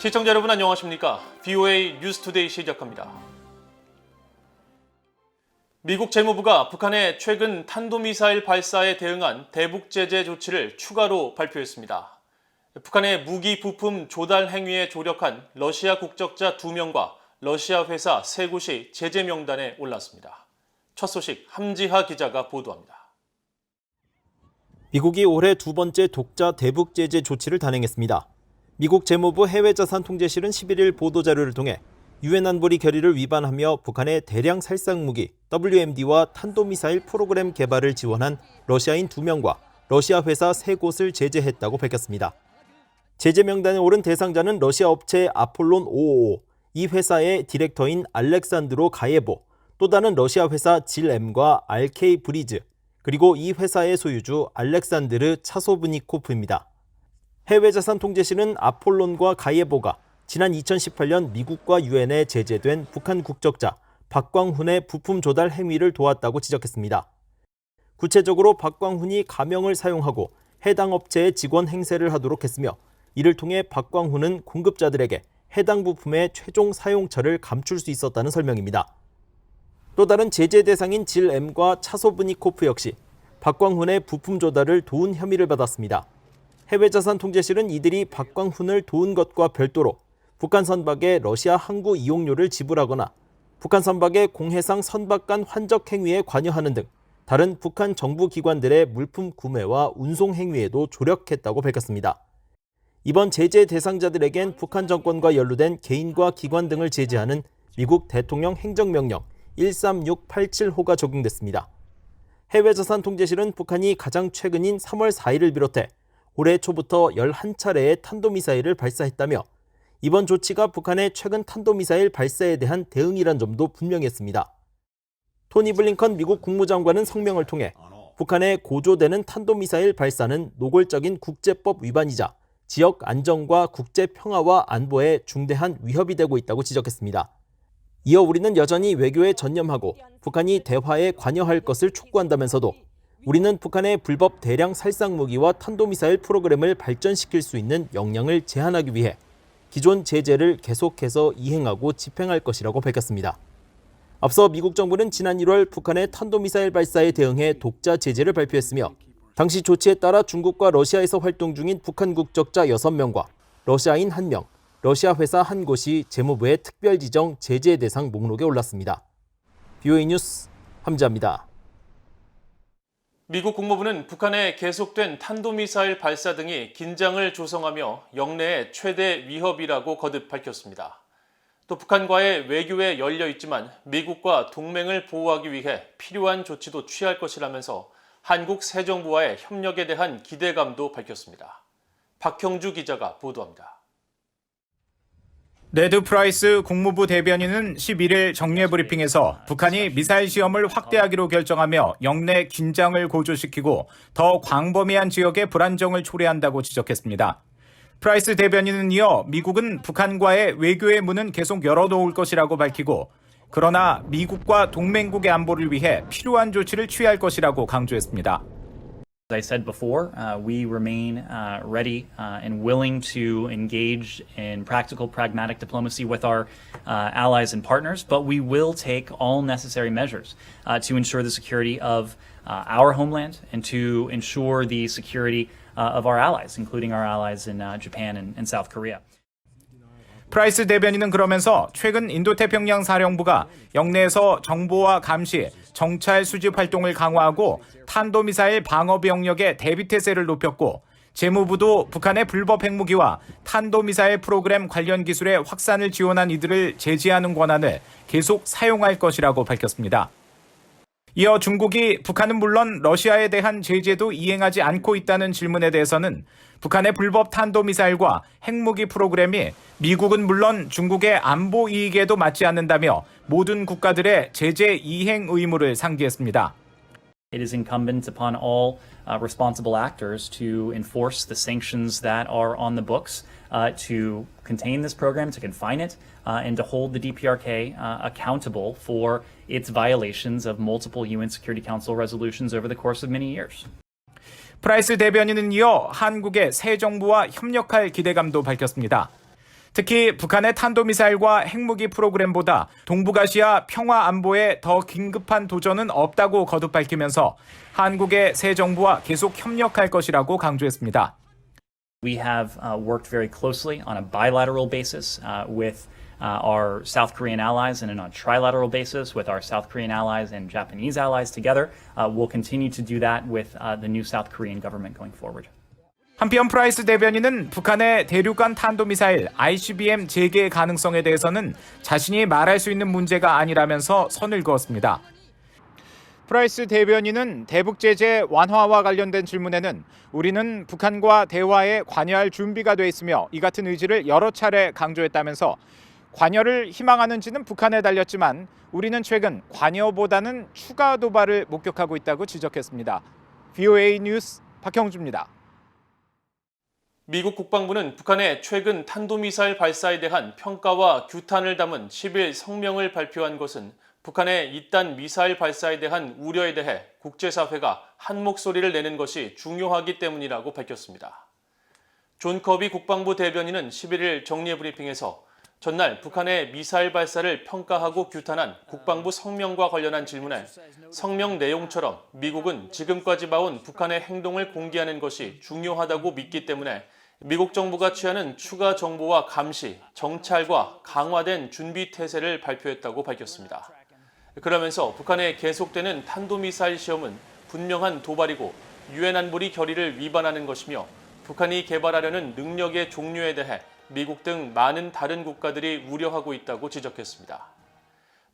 시청자 여러분 안녕하십니까? BOA 뉴스투데이 시작합니다. 미국 재무부가 북한의 최근 탄도미사일 발사에 대응한 대북 제재 조치를 추가로 발표했습니다. 북한의 무기 부품 조달 행위에 조력한 러시아 국적자 2명과 러시아 회사 3곳이 제재 명단에 올랐습니다. 첫 소식 함지하 기자가 보도합니다. 미국이 올해 두 번째 독자 대북 제재 조치를 단행했습니다. 미국 재무부 해외자산 통제실은 11일 보도자료를 통해 유엔 안보리 결의를 위반하며 북한의 대량 살상 무기 WMD와 탄도미사일 프로그램 개발을 지원한 러시아인 2명과 러시아 회사 3곳을 제재했다고 밝혔습니다. 제재 명단에 오른 대상자는 러시아 업체 아폴론 555, 이 회사의 디렉터인 알렉산드로 가예보, 또 다른 러시아 회사 질엠과 RK 브리즈, 그리고 이 회사의 소유주 알렉산드르 차소브니코프입니다. 해외 자산 통제 실은 아폴론과 가예보가 지난 2018년 미국과 유엔에 제재된 북한 국적자 박광훈의 부품 조달 행위를 도왔다고 지적했습니다. 구체적으로 박광훈이 가명을 사용하고 해당 업체의 직원 행세를 하도록 했으며 이를 통해 박광훈은 공급자들에게 해당 부품의 최종 사용처를 감출 수 있었다는 설명입니다. 또 다른 제재 대상인 질엠과 차소브니코프 역시 박광훈의 부품 조달을 도운 혐의를 받았습니다. 해외자산 통제실은 이들이 박광훈을 도운 것과 별도로 북한 선박에 러시아 항구 이용료를 지불하거나 북한 선박의 공해상 선박 간 환적 행위에 관여하는 등 다른 북한 정부 기관들의 물품 구매와 운송 행위에도 조력했다고 밝혔습니다. 이번 제재 대상자들에겐 북한 정권과 연루된 개인과 기관 등을 제재하는 미국 대통령 행정명령 13687호가 적용됐습니다. 해외자산 통제실은 북한이 가장 최근인 3월 4일을 비롯해 올해 초부터 11차례의 탄도미사일을 발사했다며 이번 조치가 북한의 최근 탄도미사일 발사에 대한 대응이란 점도 분명했습니다. 토니 블링컨 미국 국무장관은 성명을 통해 북한의 고조되는 탄도미사일 발사는 노골적인 국제법 위반이자 지역 안정과 국제 평화와 안보에 중대한 위협이 되고 있다고 지적했습니다. 이어 우리는 여전히 외교에 전념하고 북한이 대화에 관여할 것을 촉구한다면서도 우리는 북한의 불법 대량 살상 무기와 탄도미사일 프로그램을 발전시킬 수 있는 역량을 제한하기 위해 기존 제재를 계속해서 이행하고 집행할 것이라고 밝혔습니다. 앞서 미국 정부는 지난 1월 북한의 탄도미사일 발사에 대응해 독자 제재를 발표했으며 당시 조치에 따라 중국과 러시아에서 활동 중인 북한 국적자 6명과 러시아인 1명, 러시아 회사 한 곳이 재무부의 특별 지정 제재 대상 목록에 올랐습니다. BOA 뉴스 함자입니다. 미국 국무부는 북한의 계속된 탄도미사일 발사 등이 긴장을 조성하며 영내의 최대 위협이라고 거듭 밝혔습니다. 또 북한과의 외교에 열려 있지만 미국과 동맹을 보호하기 위해 필요한 조치도 취할 것이라면서 한국 새 정부와의 협력에 대한 기대감도 밝혔습니다. 박형주 기자가 보도합니다. 네드 프라이스 국무부 대변인은 11일 정례 브리핑에서 북한이 미사일 시험을 확대하기로 결정하며 영내 긴장을 고조시키고 더 광범위한 지역의 불안정을 초래한다고 지적했습니다. 프라이스 대변인은 이어 미국은 북한과의 외교의 문은 계속 열어놓을 것이라고 밝히고 그러나 미국과 동맹국의 안보를 위해 필요한 조치를 취할 것이라고 강조했습니다. As I said before, uh, we remain uh, ready uh, and willing to engage in practical, pragmatic diplomacy with our uh, allies and partners, but we will take all necessary measures uh, to ensure the security of uh, our homeland and to ensure the security of our allies, including our allies in Japan and, and South Korea. 프라이스 대변인은 그러면서 최근 인도태평양 사령부가 영내에서 정보와 감시, 정찰 수집 활동을 강화하고 탄도미사일 방어 병력의 대비태세를 높였고 재무부도 북한의 불법 핵무기와 탄도미사일 프로그램 관련 기술의 확산을 지원한 이들을 제지하는 권한을 계속 사용할 것이라고 밝혔습니다. 이어 중국이 북한은 물론 러시아에 대한 제재도 이행하지 않고 있다는 질문에 대해서는 북한의 불법 탄도미사일과 핵무기 프로그램이 미국은 물론 중국의 안보 이익에도 맞지 않는다며 모든 국가들의 제재 이행 의무를 상기했습니다. It is incumbent upon all uh, responsible actors to enforce the sanctions that are on the books, uh, to contain this program, to confine it, uh, and to hold the DPRK uh, accountable for its violations of multiple UN Security Council resolutions over the course of many years. 프라이스 대변인은 이어 한국의 새 정부와 협력할 기대감도 밝혔습니다. 특히 북한의 탄도미사일과 핵무기 프로그램보다 동북아시아 평화 안보에 더 긴급한 도전은 없다고 거듭 밝히면서 한국의 새 정부와 계속 협력할 것이라고 강조했습니다. We have uh, worked very closely on a bilateral basis uh, with uh, our South Korean allies and on a trilateral basis with our South Korean allies and Japanese allies together. Uh, we'll continue to do that with uh, the new South Korean government going forward. 한편 프라이스 대변인은 북한의 대륙간 탄도미사일 ICBM 재개 가능성에 대해서는 자신이 말할 수 있는 문제가 아니라면서 선을 그었습니다. 프라이스 대변인은 대북 제재 완화와 관련된 질문에는 우리는 북한과 대화에 관여할 준비가 돼 있으며 이 같은 의지를 여러 차례 강조했다면서 관여를 희망하는지는 북한에 달렸지만 우리는 최근 관여보다는 추가 도발을 목격하고 있다고 지적했습니다. VOA 뉴스 박형주입니다. 미국 국방부는 북한의 최근 탄도미사일 발사에 대한 평가와 규탄을 담은 10일 성명을 발표한 것은 북한의 이딴 미사일 발사에 대한 우려에 대해 국제사회가 한 목소리를 내는 것이 중요하기 때문이라고 밝혔습니다. 존 커비 국방부 대변인은 11일 정례 브리핑에서 전날 북한의 미사일 발사를 평가하고 규탄한 국방부 성명과 관련한 질문에 성명 내용처럼 미국은 지금까지 봐온 북한의 행동을 공개하는 것이 중요하다고 믿기 때문에 미국 정부가 취하는 추가 정보와 감시, 정찰과 강화된 준비 태세를 발표했다고 밝혔습니다. 그러면서 북한의 계속되는 탄도미사일 시험은 분명한 도발이고 유엔 안보리 결의를 위반하는 것이며 북한이 개발하려는 능력의 종류에 대해 미국 등 많은 다른 국가들이 우려하고 있다고 지적했습니다.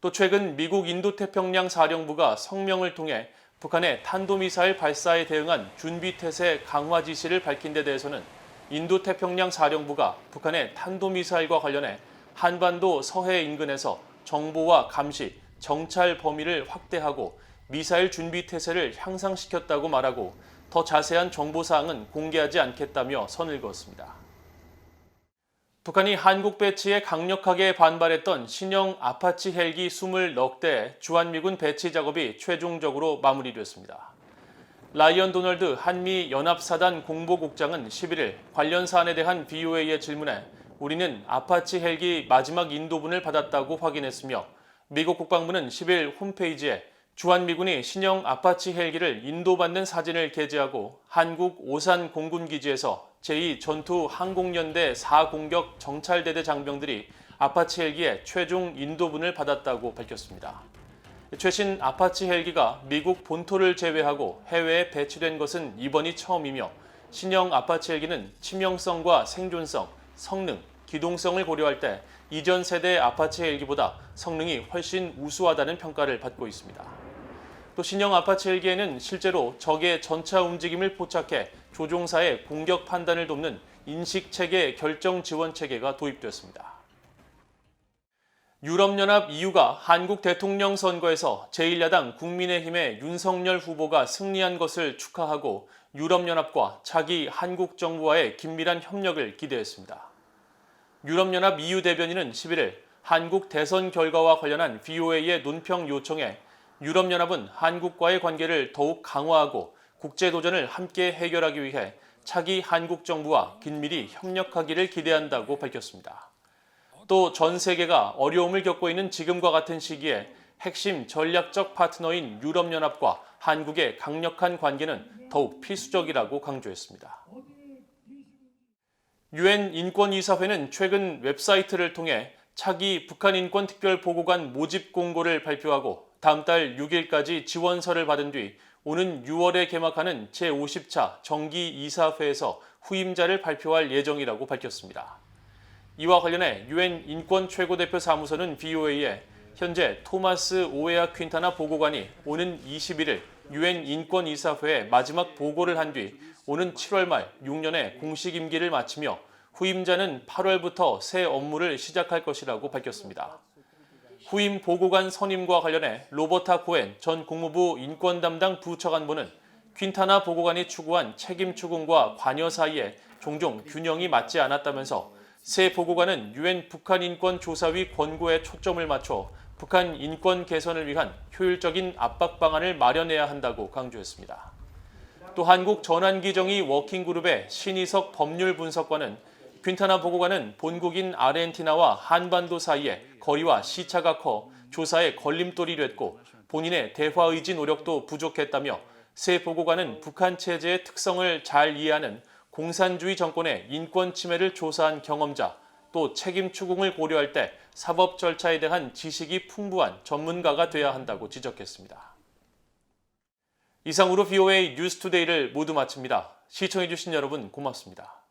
또 최근 미국 인도태평양 사령부가 성명을 통해 북한의 탄도미사일 발사에 대응한 준비태세 강화 지시를 밝힌 데 대해서는 인도태평양 사령부가 북한의 탄도미사일과 관련해 한반도 서해 인근에서 정보와 감시, 정찰 범위를 확대하고 미사일 준비 태세를 향상시켰다고 말하고 더 자세한 정보 사항은 공개하지 않겠다며 선을 그었습니다. 북한이 한국 배치에 강력하게 반발했던 신형 아파치 헬기 20넉대 주한미군 배치 작업이 최종적으로 마무리됐습니다. 라이언 도널드 한미 연합사단 공보국장은 11일 관련 사안에 대한 BOA의 질문에 우리는 아파치 헬기 마지막 인도분을 받았다고 확인했으며 미국 국방부는 10일 홈페이지에 주한미군이 신형 아파치 헬기를 인도받는 사진을 게재하고 한국 오산 공군기지에서 제2 전투 항공연대 4공격 정찰대대 장병들이 아파치 헬기의 최종 인도분을 받았다고 밝혔습니다. 최신 아파치 헬기가 미국 본토를 제외하고 해외에 배치된 것은 이번이 처음이며 신형 아파치 헬기는 치명성과 생존성, 성능, 기동성을 고려할 때 이전 세대 아파치 헬기보다 성능이 훨씬 우수하다는 평가를 받고 있습니다. 또 신형 아파치 헬기에는 실제로 적의 전차 움직임을 포착해 조종사의 공격 판단을 돕는 인식체계 결정 지원 체계가 도입됐습니다. 유럽연합 EU가 한국 대통령 선거에서 제1야당 국민의힘의 윤석열 후보가 승리한 것을 축하하고 유럽연합과 차기 한국 정부와의 긴밀한 협력을 기대했습니다. 유럽연합 EU 대변인은 11일 한국 대선 결과와 관련한 VOA의 논평 요청에 유럽연합은 한국과의 관계를 더욱 강화하고 국제도전을 함께 해결하기 위해 차기 한국 정부와 긴밀히 협력하기를 기대한다고 밝혔습니다. 또 전 세계가 어려움을 겪고 있는 지금과 같은 시기에 핵심 전략적 파트너인 유럽연합과 한국의 강력한 관계는 더욱 필수적이라고 강조했습니다. 유엔 인권이사회는 최근 웹사이트를 통해 차기 북한 인권 특별 보고관 모집 공고를 발표하고 다음 달 6일까지 지원서를 받은 뒤 오는 6월에 개막하는 제50차 정기 이사회에서 후임자를 발표할 예정이라고 밝혔습니다. 이와 관련해 유엔 인권 최고대표 사무소는 BOA에 현재 토마스 오에아 퀸타나 보고관이 오는 21일 유엔 인권 이사회에 마지막 보고를 한 뒤 오는 7월 말 6년의 공식 임기를 마치며 후임자는 8월부터 새 업무를 시작할 것이라고 밝혔습니다. 후임 보고관 선임과 관련해 로버타 코엔 전 국무부 인권 담당 부처관보는 퀸타나 보고관이 추구한 책임 추궁과 관여 사이에 종종 균형이 맞지 않았다면서 새 보고관은 유엔 북한 인권 조사위 권고에 초점을 맞춰 북한 인권 개선을 위한 효율적인 압박 방안을 마련해야 한다고 강조했습니다. 또 한국 전환기정의 워킹그룹의 신희석 법률 분석관은 퀸타나 보고관은 본국인 아르헨티나와 한반도 사이에 거리와 시차가 커 조사에 걸림돌이 됐고 본인의 대화 의지 노력도 부족했다며 새 보고관은 북한 체제의 특성을 잘 이해하는 공산주의 정권의 인권 침해를 조사한 경험자 또 책임 추궁을 고려할 때 사법 절차에 대한 지식이 풍부한 전문가가 돼야 한다고 지적했습니다. 이상으로 VOA 뉴스투데이를 모두 마칩니다. 시청해주신 여러분 고맙습니다.